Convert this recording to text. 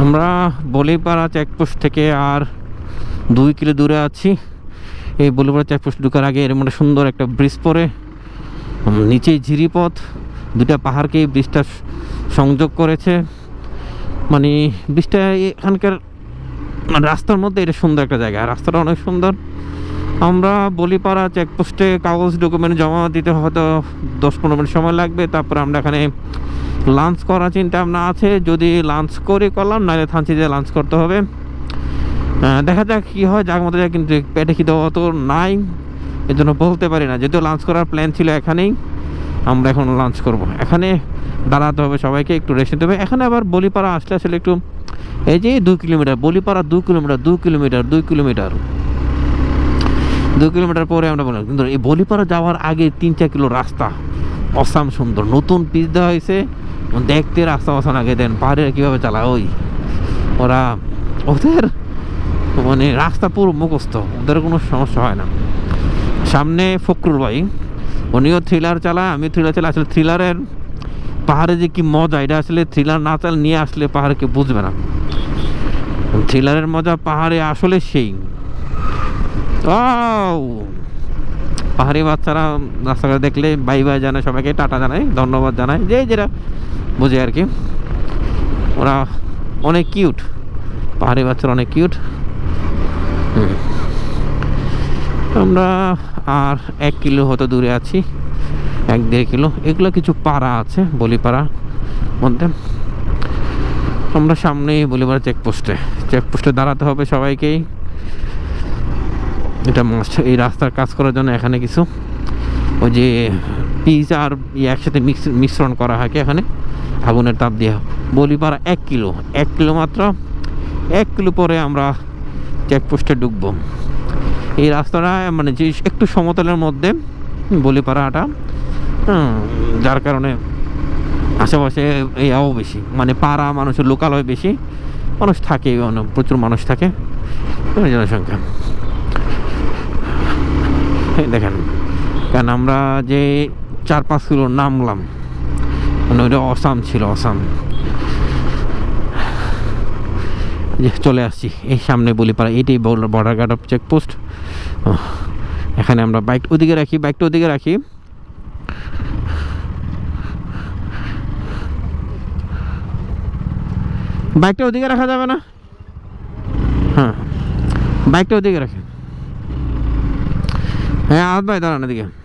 আমরা বলিপাড়া চেকপোস্ট থেকে আর দুই কিলো দূরে আছি। এই বলিপাড়া চেকপোস্ট ঢুকার আগে এর মধ্যে সুন্দর একটা ব্রিজ পরে নিচেই ঝিরিপথ দুটা পাহাড়কে এই ব্রিজটা সংযোগ করেছে। মানে ব্রিজটা এখানকার মানে রাস্তার মধ্যে এটা সুন্দর একটা জায়গা রাস্তাটা অনেক সুন্দর। আমরা বলিপাড়া চেকপোস্টে কাগজ ডকুমেন্ট জমা দিতে হয়তো দশ পনেরো মিনিট সময় লাগবে, তারপর আমরা এখানে লাঞ্চ করার চিন্তা ভাবনা আছে। যদি লাঞ্চ করে করলাম, নাহলে থানচি দিয়ে লাঞ্চ করতে হবে। দেখা যাক কী হয় যাক মতো যাক কিন্তু পেটে খিদে অত নাই। এর জন্য বলতে পারি না। যদিও লাঞ্চ করার প্ল্যান ছিল এখানেই, আমরা এখন লাঞ্চ করব। এখানে দাঁড়াতে হবে সবাইকে, একটু রেস্ট নিতে হবে। এখানে আবার বলিপাড়া আসলে আসলে একটু, এই যে দু কিলোমিটার, বলিপাড়া দু কিলোমিটার দু কিলোমিটার দুই কিলোমিটার। দু কিলোমিটার পরে আমরা বললাম, কিন্তু এই বলিপাড়া যাওয়ার আগে তিন চার কিলো রাস্তা। অসাম সুন্দর, নতুন পিচ দেওয়া হয়েছে। দেখতে রাস্তা অসান আগে দেন পাহাড়ে কীভাবে চালা ওই? ওরা, ওদের মানে রাস্তা পুরো মুখস্থ, ওদের কোনো সমস্যা হয় না। সামনে ফকরুল ভাই, উনিও থ্রিলার চালা আমি থ্রিলার চালা আসলে থ্রিলারের পাহাড়ে যে কি মজা, এটা আসলে থ্রিলার না চাল নিয়ে আসলে পাহাড়ে কেউ বুঝবে না। থ্রিলারের মজা পাহাড়ে আসলে সেই। পাহাড়ি বাচ্চারা রাস্তাঘাট দেখলে বাই বাই জানায় সবাইকে, টাটা জানায়, ধন্যবাদ জানায়। যে যেটা বুঝে আর কি। ওরা অনেক কিউট পাহাড়ি বাচ্চারা অনেক কিউট আমরা আর এক কিলো হতো দূরে আছি। এক দেড় কিলো। এগুলো কিছু পাড়া আছে, বলিপাড়া মধ্যে। আমরা সামনেই বলিপাড়া চেকপোস্টে চেকপোস্টে দাঁড়াতে হবে সবাইকেই। এটা মাস্ট এই রাস্তার কাজ করার জন্য এখানে কিছু। ওই যে পিস আর ইয়ে একসাথে মিক্স মিশ্রণ করা হয় এখানে? আগুনের তাপ দিয়ে। বলিপাড়া এক কিলো এক কিলো মাত্র। এক কিলো পরে আমরা চেকপোস্টে ঢুকবো। এই রাস্তাটা মানে যে একটু সমতলের মধ্যে বলিপাড়াটা যার কারণে আশেপাশে এই আও বেশি। মানে পাড়া মানুষের লোকাল হয় বেশি। মানুষ থাকে অনেক প্রচুর মানুষ থাকে। জনসংখ্যা। দেখেন, কারণ আমরা যে চার পাঁচ কিলো নামলাম। মানে ওইটা অসাম ছিল, অসাম। যে চলে আসছি, এই সামনে বলি বলিপাড়া, এইটাই বর্ডার গার্ড অফ চেকপোস্ট এখানে আমরা বাইক ওদিকে রাখি বাইকটা ওদিকে রাখি। বাইকটা ওদিকে রাখা যাবে না? হ্যাঁ বাইকটা ওদিকে রাখে। হ্যাঁ আজ ভাই, দাঁড়ান এদিকে।